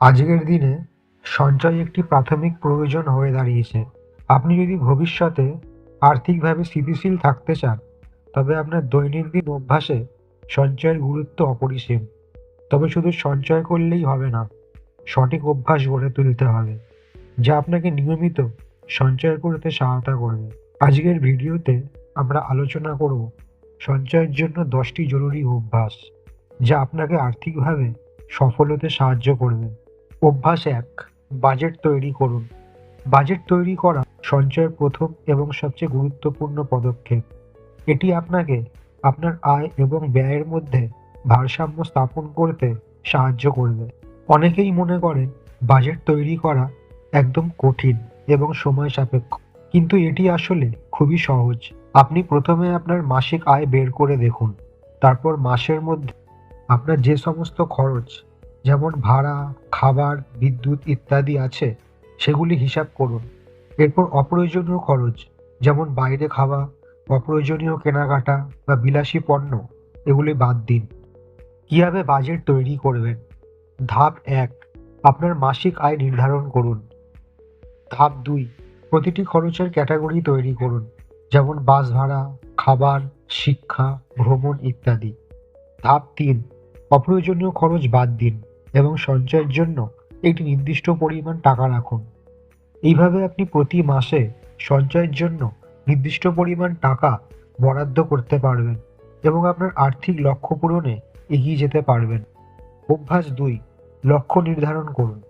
আজকের দিনে সঞ্চয় একটি প্রাথমিক প্রয়োজন হয়ে দাঁড়িয়েছে। আপনি যদি ভবিষ্যতে আর্থিকভাবে স্থিতিশীল থাকতে চান, তবে আপনার দৈনন্দিন অভ্যাসে সঞ্চয়ের গুরুত্ব অপরিসীম। তবে শুধু সঞ্চয় করলেই হবে না, সঠিক অভ্যাস গড়ে তুলতে হবে, যা আপনাকে নিয়মিত সঞ্চয় করতে সহায়তা করবে। আজকের ভিডিওতে আমরা আলোচনা করব সঞ্চয়ের জন্য দশটি জরুরি অভ্যাস, যা আপনাকে আর্থিকভাবে সফল হতে সাহায্য করবে। অভ্যাস এক বাজেট তৈরি করুন। বাজেট তৈরি করা সঞ্চয়ের প্রথম এবং সবচেয়ে গুরুত্বপূর্ণ পদক্ষেপ। এটি আপনাকে আপনার আয় এবং ব্যয়ের মধ্যে ভারসাম্য স্থাপন করতে সাহায্য করবে। অনেকেই মনে করেন বাজেট তৈরি করা একদম কঠিন এবং সময় সাপেক্ষ। কিন্তু এটি আসলে খুবই সহজ। আপনি প্রথমে আপনার মাসিক আয় বের করে দেখুন। তারপর মাসের মধ্যে আপনার যে সমস্ত খরচ যেমন ভাড়া, খাবার, বিদ্যুৎ ইত্যাদি আছে, সেগুলি হিসাব করুন। এরপর অপ্রয়োজনীয় খরচ, যেমন বাইরে খাওয়া, অপ্রয়োজনীয় কেনাকাটা বা বিলাসী পণ্য, এগুলি বাদ দিন। কীভাবে বাজেট তৈরি করবেন? ধাপ এক, আপনার মাসিক আয় নির্ধারণ করুন। ধাপ দুই, প্রতিটি খরচের ক্যাটাগরি তৈরি করুন, যেমন বাস ভাড়া, খাবার, শিক্ষা, ভ্রমণ ইত্যাদি। ধাপ তিন, অপ্রয়োজনীয় খরচ বাদ দিন। এবং সঞ্চয়ের জন্য একটি নির্দিষ্ট পরিমাণ টাকা রাখুন। এইভাবে আপনি প্রতি মাসে সঞ্চয়ের জন্য নির্দিষ্ট পরিমাণ টাকা বরাদ্দ করতে পারবেন এবং আপনার আর্থিক লক্ষ্য পূরণে এগিয়ে যেতে পারবেন। অভ্যাস দুই, লক্ষ্য নির্ধারণ করুন।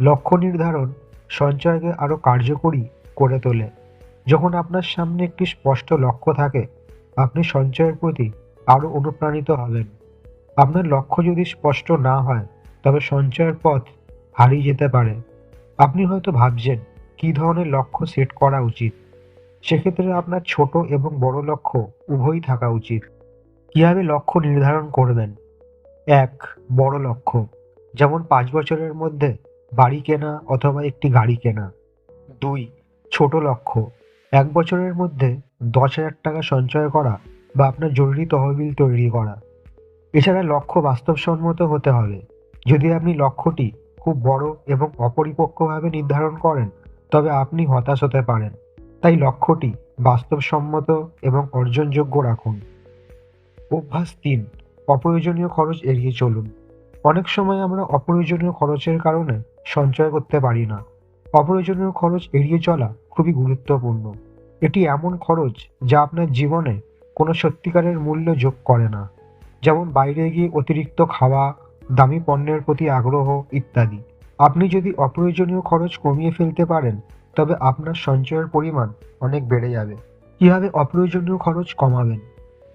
লক্ষ্য নির্ধারণ সঞ্চয়কে আরও কার্যকরী করে তোলে। যখন আপনার সামনে একটি স্পষ্ট লক্ষ্য থাকে, আপনি সঞ্চয়ের প্রতি আরও অনুপ্রাণিত হবেন। আপনার লক্ষ্য যদি স্পষ্ট না হয় তবে সঞ্চয়ের পথ হারিয়ে যেতে পারে। আপনি হয়তো ভাবছেন, কী ধরনের লক্ষ্য সেট করা উচিত? সেক্ষেত্রে আপনার ছোট এবং বড় লক্ষ্য উভয়ই থাকা উচিত। কীভাবে লক্ষ্য নির্ধারণ করবেন? এক, বড় লক্ষ্য, যেমন পাঁচ বছরের মধ্যে বাড়ি কেনা অথবা একটি গাড়ি কেনা। দুই, ছোট লক্ষ্য, এক বছরের মধ্যে দশ হাজার টাকা সঞ্চয় করা বা আপনার জরুরি তহবিল তৈরি করা। এছাড়া লক্ষ্য বাস্তবসম্মত হতে হবে। যদি আপনি লক্ষ্যটি খুব বড় এবং অপরিপক্কভাবে নির্ধারণ করেন, তবে আপনি হতাশ হতে পারেন। তাই লক্ষ্যটি বাস্তবসম্মত এবং অর্জনযোগ্য রাখুন। অভ্যাস তিন, অপ্রয়োজনীয় খরচ এড়িয়ে চলুন। অনেক সময় আমরা অপ্রয়োজনীয় খরচের কারণে সঞ্চয় করতে পারি না। অপ্রয়োজনীয় খরচ এড়িয়ে চলা খুবই গুরুত্বপূর্ণ। এটি এমন খরচ যা আপনার জীবনে কোনো সত্যিকারের মূল্য যোগ করে না। যেমন বাইরে গিয়ে অতিরিক্ত খাওয়া দামি পণ্যের প্রতি আগ্রহ ইত্যাদি। আপনি যদি অপ্রয়োজনীয় খরচ কমিয়ে ফেলতে পারেন, তবে আপনার সঞ্চয়ের পরিমাণ অনেক বেড়ে যাবে। কীভাবে অপ্রয়োজনীয় খরচ কমাবেন?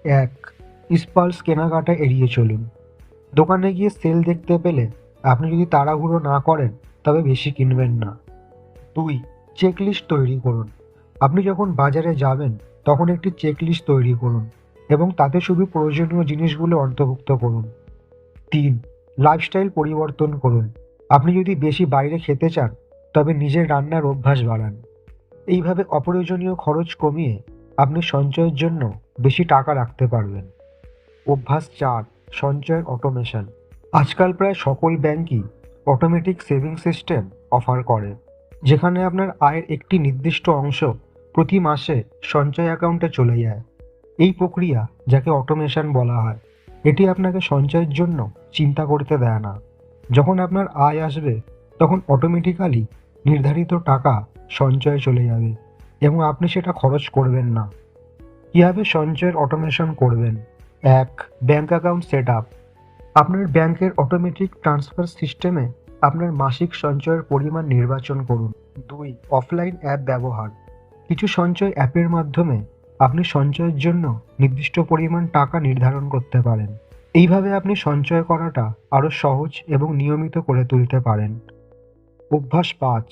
এক ইস্পালস কেনাকাটা এড়িয়ে চলুন। দোকানে গিয়ে সেল দেখতে পেলে আপনি যদি তাড়াহুড়ো না করেন, তবে বেশি কিনবেন না। দুই, চেকলিস্ট তৈরি করুন। আপনি যখন বাজারে যাবেন, তখন একটি চেকলিস্ট তৈরি করুন এবং তাতে শুধু প্রয়োজনীয় জিনিসগুলো অন্তর্ভুক্ত করুন। তিন লাইফস্টাইল পরিবর্তন করুন। আপনি যদি বেশি বাইরে খেতে চান, তবে নিজের রান্নার অভ্যাস বাড়ান। এইভাবে অপ্রয়োজনীয় খরচ কমিয়ে আপনি সঞ্চয়ের জন্য বেশি টাকা রাখতে পারবেন। অভ্যাস চার সঞ্চয়ের অটোমেশন। আজকাল প্রায় সকল ব্যাংকই অটোমেটিক সেভিং সিস্টেম অফার করে, যেখানে আপনার আয়ের একটি নির্দিষ্ট অংশ প্রতি মাসে সঞ্চয় অ্যাকাউন্টে চলে যায়। এই প্রক্রিয়া, যাকে অটোমেশন বলা হয় এটি আপনাকে সঞ্চয়ের জন্য চিন্তা করতে দেয় না। যখন আপনার আয় আসবে, তখন অটোমেটিক্যালি নির্ধারিত টাকা সঞ্চয়ে চলে যাবে এবং আপনি সেটা খরচ করবেন না। কীভাবে সঞ্চয়ের অটোমেশন করবেন? এক ব্যাঙ্ক অ্যাকাউন্ট সেট আপ আপনার ব্যাংকের অটোমেটিক ট্রান্সফার সিস্টেমে আপনার মাসিক সঞ্চয়ের পরিমাণ নির্বাচন করুন। দুই অফলাইন অ্যাপ ব্যবহার। কিছু সঞ্চয় অ্যাপের মাধ্যমে আপনি সঞ্চয়ের জন্য নির্দিষ্ট পরিমাণ টাকা নির্ধারণ করতে পারেন। এইভাবে আপনি সঞ্চয় করাটা আরও সহজ এবং নিয়মিত করে তুলতে পারেন। অভ্যাস পাঁচ,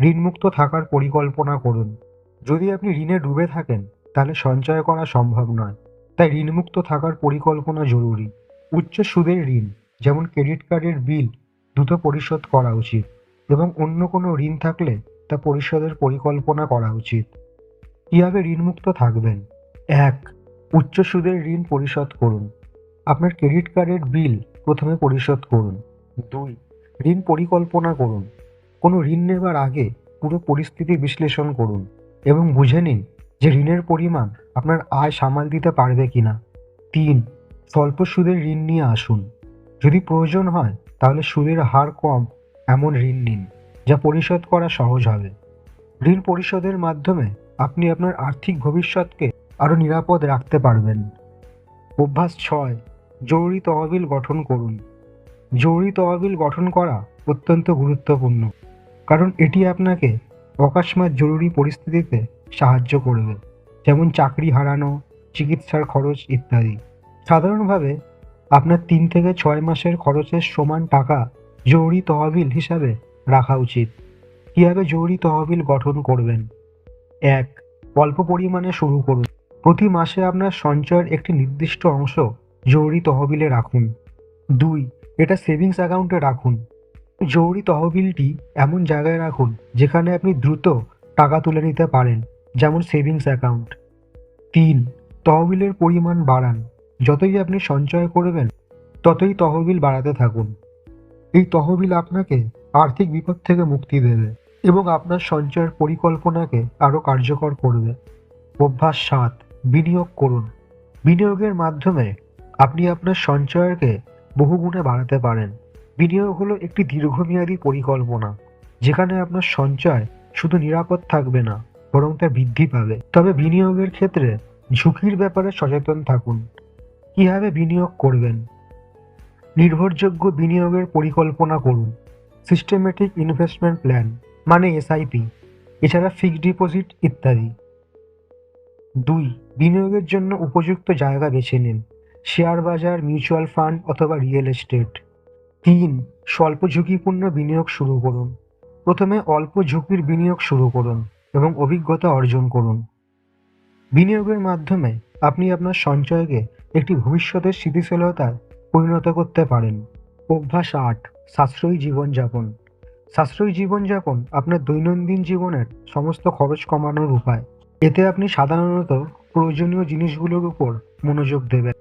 ঋণমুক্ত থাকার পরিকল্পনা করুন। যদি আপনি ঋণে ডুবে থাকেন, তাহলে সঞ্চয় করা সম্ভব নয়। তাই ঋণমুক্ত থাকার পরিকল্পনা জরুরি। উচ্চ সুদের ঋণ, যেমন ক্রেডিট কার্ডের বিল, দ্রুত পরিশোধ করা উচিত এবং অন্য কোনো ঋণ থাকলে তা পরিশোধের পরিকল্পনা করা উচিত। কীভাবে ঋণমুক্ত থাকবেন? এক উচ্চ সুদের ঋণ পরিশোধ করুন। আপনার ক্রেডিট কার্ডের বিল প্রথমে পরিশোধ করুন। দুই, ঋণ পরিকল্পনা করুন। কোনো ঋণ নেবার আগে পুরো পরিস্থিতি বিশ্লেষণ করুন এবং বুঝে নিন যে ঋণের পরিমাণ আপনার আয় সামাল দিতে পারবে কিনা। তিন, স্বল্প সুদের ঋণ নিয়ে আসুন। যদি প্রয়োজন হয়, তাহলে সুদের হার কম এমন ঋণ নিন, যা পরিশোধ করা সহজ হবে। ঋণ পরিশোধের মাধ্যমে আপনি আপনার আর্থিক ভবিষ্যৎকে আরও নিরাপদ রাখতে পারবেন। অভ্যাস ছয়, জরুরি তহবিল গঠন করুন। জরুরি তহবিল গঠন করা অত্যন্ত গুরুত্বপূর্ণ, কারণ এটি আপনাকে অকস্মাৎ জরুরি পরিস্থিতিতে সাহায্য করবে, যেমন চাকরি হারানো, চিকিৎসার খরচ ইত্যাদি। সাধারণভাবে আপনার তিন থেকে ছয় মাসের খরচের সমান টাকা জরুরি তহবিল হিসাবে রাখা উচিত। কীভাবে জরুরি তহবিল গঠন করবেন? এক, অল্প পরিমাণে শুরু করুন। প্রতি মাসে আপনার সঞ্চয়ের একটি নির্দিষ্ট অংশ জরুরি তহবিলে রাখুন। দুই, এটা সেভিংস অ্যাকাউন্টে রাখুন। জরুরি তহবিলটি এমন জায়গায় রাখুন যেখানে আপনি দ্রুত টাকা তুলে নিতে পারেন, যেমন সেভিংস অ্যাকাউন্ট। তিন, তহবিলের পরিমাণ বাড়ান। যতই আপনি সঞ্চয় করবেন, ততই তহবিল বাড়াতে থাকুন। এই তহবিল আপনাকে আর্থিক বিপদ থেকে মুক্তি দেবে। এবং আপনার সঞ্চয়ের পরিকল্পনাকে আরও কার্যকর করবে। অভ্যাস সাত, বিনিয়োগ করুন। বিনিয়োগের মাধ্যমে আপনি আপনার সঞ্চয়কে বহুগুণে বাড়াতে পারেন। বিনিয়োগ হলো একটি দীর্ঘমেয়াদী পরিকল্পনা, যেখানে আপনার সঞ্চয় শুধু নিরাপদ থাকবে না, বরং তা বৃদ্ধি পাবে। তবে বিনিয়োগের ক্ষেত্রে ঝুঁকির ব্যাপারে সচেতন থাকুন। কীভাবে বিনিয়োগ করবেন? নির্ভরযোগ্য বিনিয়োগের পরিকল্পনা করুন। Systematic investment plan. মানে এসআইপি এছাড়া ফিক্সড ডিপোজিট ইত্যাদি। দুই, বিনিয়োগের জন্য উপযুক্ত জায়গা বেছে নিন শেয়ার বাজার মিউচুয়াল ফান্ড অথবা রিয়েল এস্টেট তিন, স্বল্প ঝুঁকিপূর্ণ বিনিয়োগ শুরু করুন। প্রথমে অল্প ঝুঁকির বিনিয়োগ শুরু করুন এবং অভিজ্ঞতা অর্জন করুন। বিনিয়োগের মাধ্যমে আপনি আপনার সঞ্চয়কে একটি ভবিষ্যতের স্থিতিশীলতায় পরিণত করতে পারেন। অভ্যাস আট, সাশ্রয়ী জীবনযাপন। সাশ্রয়ী জীবনযাপন আপনার দৈনন্দিন জীবনের সমস্ত খরচ কমানোর উপায়। এতে আপনি সাধারণত প্রয়োজনীয় জিনিসগুলোর উপর মনোযোগ দেবেন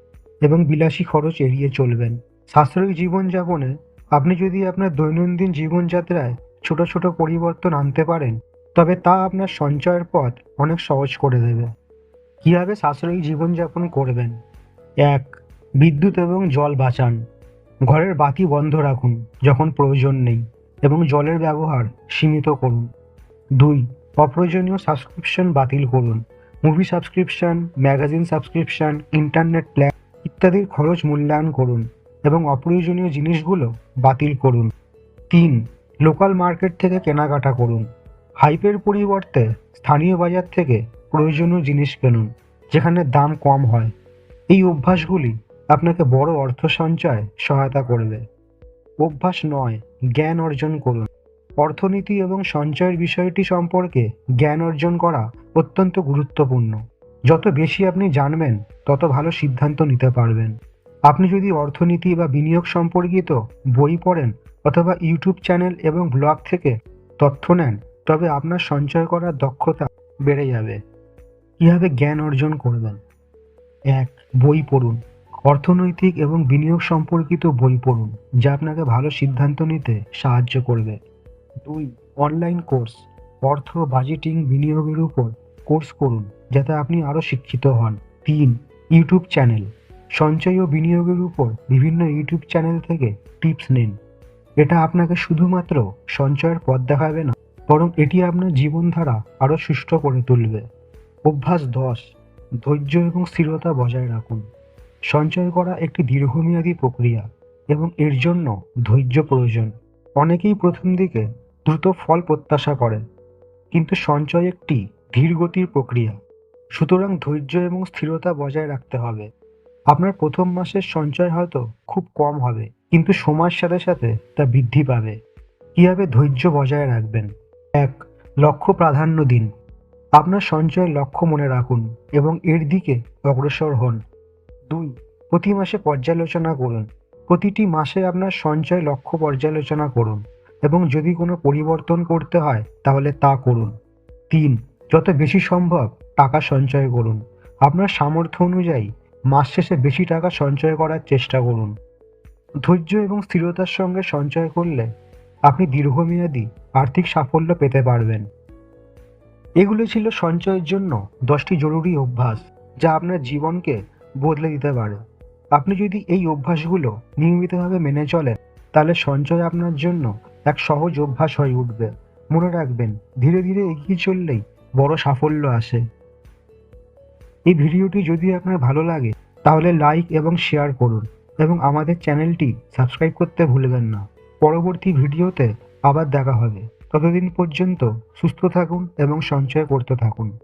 এবং বিলাসী খরচ এড়িয়ে চলবেন। সাশ্রয়ী জীবনযাপনে আপনি যদি আপনার দৈনন্দিন জীবনযাত্রায় ছোট ছোট পরিবর্তন আনতে পারেন, তবে তা আপনার সঞ্চয়ের পথ অনেক সহজ করে দেবে। কীভাবে সাশ্রয়ী জীবনযাপন করবেন? এক, বিদ্যুৎ এবং জল বাঁচান। ঘরের বাতি বন্ধ রাখুন যখন প্রয়োজন নেই। এবং জলের ব্যবহার সীমিত করুন। দুই, অপ্রয়োজনীয় সাবস্ক্রিপশন বাতিল করুন। Movie subscription, magazine subscription, internet plan ইত্যাদির খরচ মূল্যায়ন করুন এবং অপ্রয়োজনীয় জিনিসগুলো বাতিল করুন। তিন, লোকাল মার্কেট থেকে কেনাকাটা করুন। হাইপের পরিবর্তে স্থানীয় বাজার থেকে প্রয়োজনীয় জিনিস কিনুন, যেখানে দাম কম হয়। এই অভ্যাসগুলি আপনাকে বড় অর্থ সঞ্চয় সহায়তা করবে। অভ্যাস নয় জ্ঞান অর্জন করুন। অর্থনীতি এবং সঞ্চয়ের বিষয়টি সম্পর্কে জ্ঞান অর্জন করা অত্যন্ত গুরুত্বপূর্ণ। যত বেশি আপনি জানবেন, তত ভালো সিদ্ধান্ত নিতে পারবেন। আপনি যদি অর্থনীতি বা বিনিয়োগ সম্পর্কিত বই পড়েন অথবা ইউটিউব চ্যানেল এবং ব্লগ থেকে তথ্য নেন, তবে আপনার সঞ্চয় করার দক্ষতা বেড়ে যাবে। কীভাবে জ্ঞান অর্জন করবেন? এক, বই পড়ুন। অর্থনৈতিক এবং বিনিয়োগ সম্পর্কিত বই পড়ুন, যা আপনাকে ভালো সিদ্ধান্ত নিতে সাহায্য করবে। দুই, অনলাইন কোর্স, অর্থ বাজেটিং বিনিয়োগের উপর কোর্স করুন, যাতে আপনি আরও শিক্ষিত হন। তিন, ইউটিউব চ্যানেল, সঞ্চয় ও বিনিয়োগের উপর বিভিন্ন ইউটিউব চ্যানেল থেকে টিপস নিন। এটা আপনাকে শুধুমাত্র সঞ্চয়ের পথ দেখাবে না, বরং এটি আপনার জীবনধারা আরও সুষ্ঠু করে তুলবে। অভ্যাস দশ, ধৈর্য এবং স্থিরতা বজায় রাখুন। সঞ্চয় করা একটি দীর্ঘমেয়াদী প্রক্রিয়া এবং এর জন্য ধৈর্য প্রয়োজন। অনেকেই প্রথম দিকে দ্রুত ফল প্রত্যাশা করে, কিন্তু সঞ্চয় একটি ধীরগতির প্রক্রিয়া। সুতরাং ধৈর্য এবং স্থিরতা বজায় রাখতে হবে। আপনার প্রথম মাসের সঞ্চয় হয়তো খুব কম হবে, কিন্তু সময়ের সাথে সাথে তা বৃদ্ধি পাবে। কীভাবে ধৈর্য বজায় রাখবেন? এক, লক্ষ্য প্রাধান্য দিন। আপনার সঞ্চয়ের লক্ষ্য মনে রাখুন এবং এর দিকে অগ্রসর হন। দুই, প্রতি মাসে পর্যালোচনা করুন। প্রতিটি মাসে আপনার সঞ্চয় লক্ষ্য পর্যালোচনা করুন এবং যদি কোনো পরিবর্তন করতে হয়, তাহলে তা করুন। তিন, যত বেশি সম্ভব টাকা সঞ্চয় করুন। আপনার সামর্থ্য অনুযায়ী মাস শেষে বেশি টাকা সঞ্চয় করার চেষ্টা করুন। ধৈর্য এবং স্থিরতার সঙ্গে সঞ্চয় করলে আপনি দীর্ঘমেয়াদী আর্থিক সাফল্য পেতে পারবেন। এগুলো ছিল সঞ্চয়ের জন্য দশটি জরুরি অভ্যাস যা আপনার জীবনকে বদলে দিতে পারে। আপনি যদি এই অভ্যাসগুলো নিয়মিতভাবে মেনে চলেন, তাহলে সঞ্চয় আপনার জন্য এক সহজ অভ্যাস হয়ে উঠবে। মনে রাখবেন, ধীরে ধীরে এগিয়ে চললেই বড় সাফল্য আসে। এই ভিডিওটি যদি আপনার ভালো লাগে, তাহলে লাইক এবং শেয়ার করুন এবং আমাদের চ্যানেলটি সাবস্ক্রাইব করতে ভুলবেন না। পরবর্তী ভিডিওতে আবার দেখা হবে। ততদিন পর্যন্ত সুস্থ থাকুন এবং সঞ্চয় করতে থাকুন।